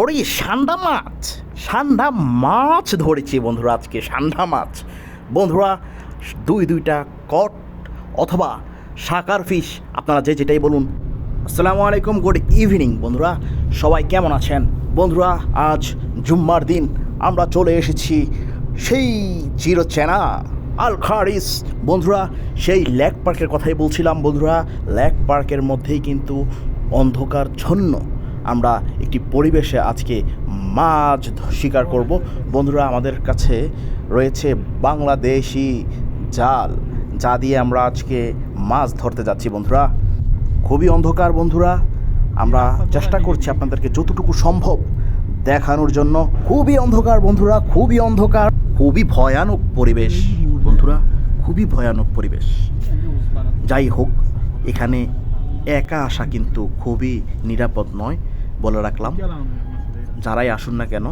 ওরে সান্ডা মাছ সান্ডা মাছ ধরেছি বন্ধুরা আজকে, সান্ডা মাছ। বন্ধুরা, দুই দুইটা কট অথবা সাকার ফিশ, আপনারা যে যেটাই বলুন। আসসালামু আলাইকুম, গুড ইভিনিং বন্ধুরা, সবাই কেমন আছেন? বন্ধুরা, আজ জুম্মার দিন, আমরা চলে এসেছি সেই চিরচেনা আল খারিস বন্ধুরা, সেই লেক পার্কের কথাই বলছিলাম বন্ধুরা, লেক পার্কের মধ্যেই কিন্তু অন্ধকারচ্ছন্ন আমরা একটি পরিবেশে আজকে মাছ শিকার করব। বন্ধুরা আমাদের কাছে রয়েছে বাংলাদেশি জাল যা দিয়ে আমরা আজকে মাছ ধরতে যাচ্ছি বন্ধুরা। খুবই অন্ধকার বন্ধুরা। আমরা চেষ্টা করছি আপনাদেরকে যতটুকু সম্ভব দেখানোর জন্য। খুবই অন্ধকার বন্ধুরা খুবই অন্ধকার খুবই ভয়ানক পরিবেশ বন্ধুরা খুবই ভয়ানক পরিবেশ। যাই হোক এখানে একা আসা কিন্তু খুবই নিরাপদ নয়। বলে রাখলাম। যারাই আসুন না কেন,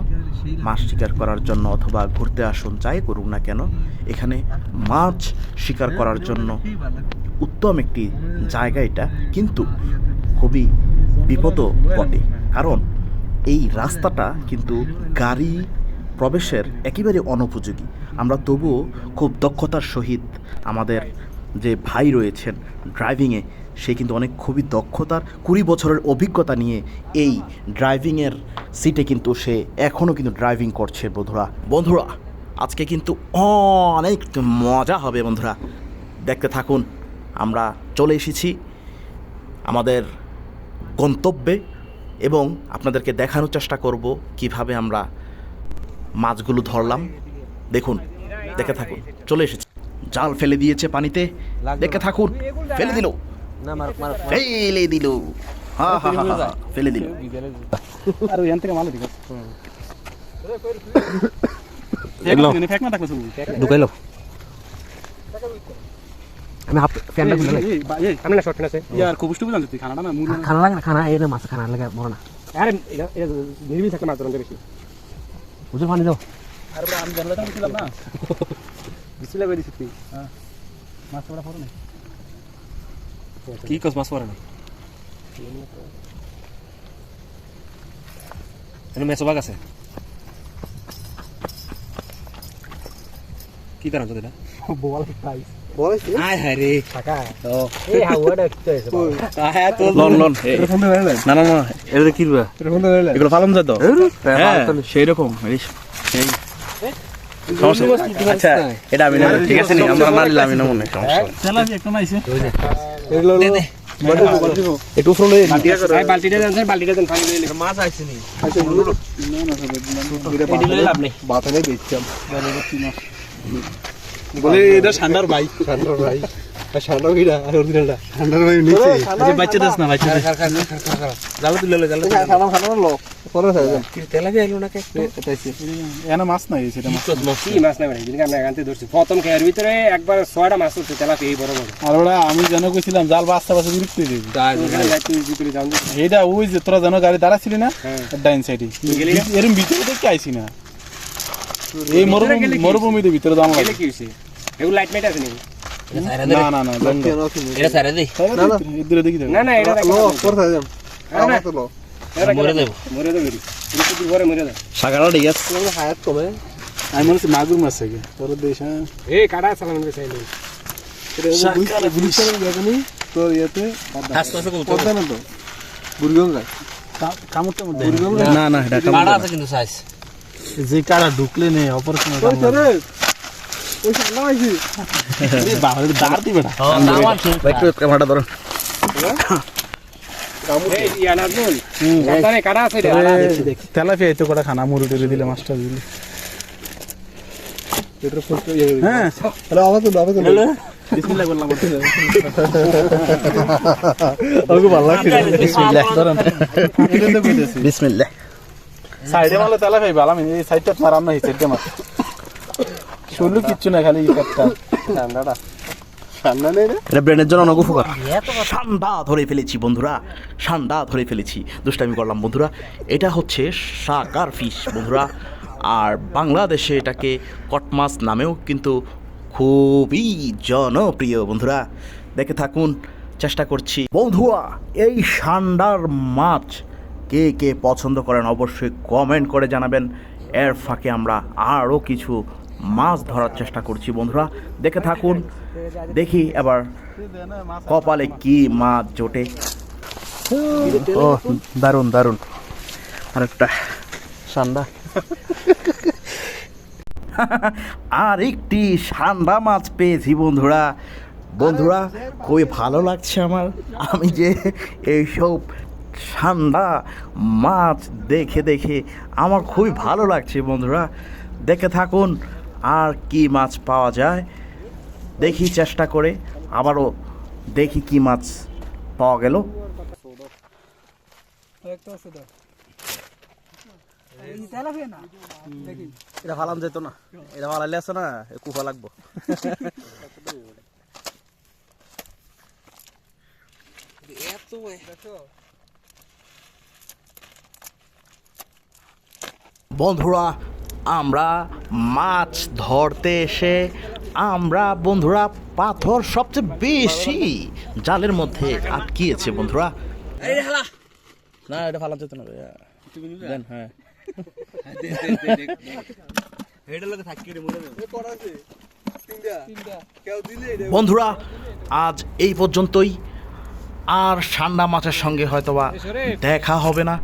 মাছ শিকার করার জন্য অথবা ঘুরতে আসুন, যাই করুক না কেন, এখানে মাছ শিকার করার জন্য উত্তম একটি জায়গা এটা, কিন্তু খুবই বিপদও বটে। কারণ এই রাস্তাটা কিন্তু গাড়ি প্রবেশের একেবারে অনুপযোগী। আমরা তবুও খুব দক্ষতার সহিত আমাদের যে ভাই রয়েছেন ড্রাইভিংয়ে সে কিন্তু অনেক খুবই দক্ষতার কুড়ি বছরের অভিজ্ঞতা নিয়ে এই ড্রাইভিংয়ের সিটে কিন্তু সে এখনও কিন্তু ড্রাইভিং করছে বন্ধুরা। বন্ধুরা, আজকে কিন্তু অনেক মজা হবে বন্ধুরা। দেখতে থাকুন, আমরা চলে এসেছি আমাদের গন্তব্যে এবং আপনাদেরকে দেখানোর চেষ্টা করব কীভাবে আমরা মাছগুলো ধরলাম। দেখুন, দেখে থাকুন, চলে এসেছি। জাল ফেলে দিয়েছে পানিতে। দেখে থাকুন। ফেলে দিল। না মার মার ফেলে দিল। হা হা হা, হা, হা, ফেলে দিল। আর ওই থেকে মাল দিকে ফেক না থাকলে শুধু ঢুকাইলো। আমি হাফ ফ্যানটা খুলে লাই আমি না শর্ট আছে। ইয়ার খুব তুই খানাটা না খানা লাগে না খানা এই না মাছ খানা লাগে বড় না। আরে এটা থাকে মাছ ধরতে বেশি। বুঝল পানি দাও। আরে আমি জানলে তো ছিলাম না। বিসমিল্লাহ করে দিছি তুই হ্যাঁ। মাছ পড়া পড়ো না কি কস মাছ পড়ে না এনে মেসো বাগ আছে? কি কারণ তো এটা বল প্রাইস আয় আচ্ছা এটা আমি ঠিক আছে নি আমরা না না মনে সমস্যা চালাবি একটা নাইছে একটু ফ্রলে বালতিটা দেন বালতিটা দেন পানি লইলে মাছ আইছে নি এটি লইলে লাভ নেই বলে এটা ঠান্ডার ভাই ঠান্ডার ভাই ঠান্ডা কিরা আর অরিজিনালটা ঠান্ডার ভাই নিচে আচ্ছা বাচ্চা দাস না বাচ্চা দাস জাল তুলে লো জাল খানা খানা লো পরে থাকে তেলা দিয়ে আইলো না কে এনা মাছ নাই সেটা মাছ। কি মাছ না ভাই যেদিকে আমি এখান থেকে ধরছি। প্রথম খেয়ার ভিতরে একবার ছয়টা মাছ হচ্ছে তেলা এই বড় বড়। আর ওরা আমি জানো কইছিলাম জাল বিরক্ত ওই যে তোরা জানো গাড়ি দাঁড়াছিলি না হ্যাঁ। ডাইন সাইডে। না? এরম ভিতরে দেখতে আইছি না? এই মরুভূমি? মরুভূমিতে ভিতরে দাম লাগে কি হইছে? এগুলো লাইট মাইট আছে নাকি? না না না এটা সারা না না ইদরে দেখি না। না এটা মরে দেব এটি এটা তুই ঘরে মরে দে সাগারা ঠিক আছে। হায়াত কমে? আমি মনে হচ্ছে মাগুর মাছ থেকে। তোর দেশ এই কাটা চালান করে চাইলে। তোর ইয়েতে? হাসতে হাসতে কম পদ্মা না তো বুড়িগঙ্গা কামড়টা মধ্যে। না না এটা কাটা আছে কিন্তু সাইজ যে কারা ঢুকলে নে অপারেশন দাঁড় দিবে না। ধরো। তেলাপিয়া তো কটা খানা মুড়ি টুড়ি দিলে মাছটা দিলে। হ্যাঁ বিসমিল্লাহ ভালো সাইডে মালে তেলাপিয়া ভালো আমি এই সাইডটা মারাম না এই সাইডটা মার। শুনলু কিচ্ছু না খালি ঠান্ডাটা। ঠান্ডা নেই ব্রেনের জন্য অনেক উপকার। সান্ডা ধরে ফেলেছি বন্ধুরা সান্ডা ধরে ফেলেছি। দুষ্টামি করলাম বন্ধুরা। এটা হচ্ছে সাকার ফিশ বন্ধুরা। আর বাংলাদেশে এটাকে কটমাছ নামেও কিন্তু খুবই জনপ্রিয় বন্ধুরা। দেখে থাকুন, চেষ্টা করছি। বন্ধুয়া এই সান্ডার মাছ কে কে পছন্দ করেন অবশ্যই কমেন্ট করে জানাবেন। এর ফাঁকে আমরা আরও কিছু মাছ ধরার চেষ্টা করছি বন্ধুরা। দেখে থাকুন। দেখি এবার কপালে কি মাছ জোটে। ও দারুণ দারুণ। আরেকটা। সান্দা আর একটি সান্দা মাছ পেয়েছি বন্ধুরা। বন্ধুরা খুবই ভালো লাগছে আমার। আমি যে এইসব সান্ডা মাছ দেখে দেখে আমার খুবই ভালো লাগছে বন্ধুরা। দেখে থাকুন আর কি মাছ পাওয়া যায়। দেখি চেষ্টা করে আবারও দেখি কি মাছ পাওয়া গেল। এটা ফালাম যেত না এটা ফালাইলে আছে না কুফা লাগবো। বন্ধুরা আমরা মাছ ধরতে এসে আমরা বন্ধুরা পাথর সবচেয়ে বেশি জালের মধ্যে আটকিয়েছে বন্ধুরা। না এটা ফালাম যেত না দেন হ্যাঁ। বন্ধুরা আজ এই পর্যন্তই। আর সান্ডা মাছের সঙ্গে হয়তোবা দেখা হবে না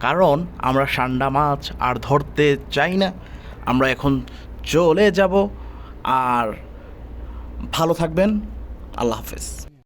কারণ আমরা সান্ডা মাছ আর ধরতে চাই না। আমরা এখন চলে যাব। আর ভালো থাকবেন। আল্লাহ হাফেজ।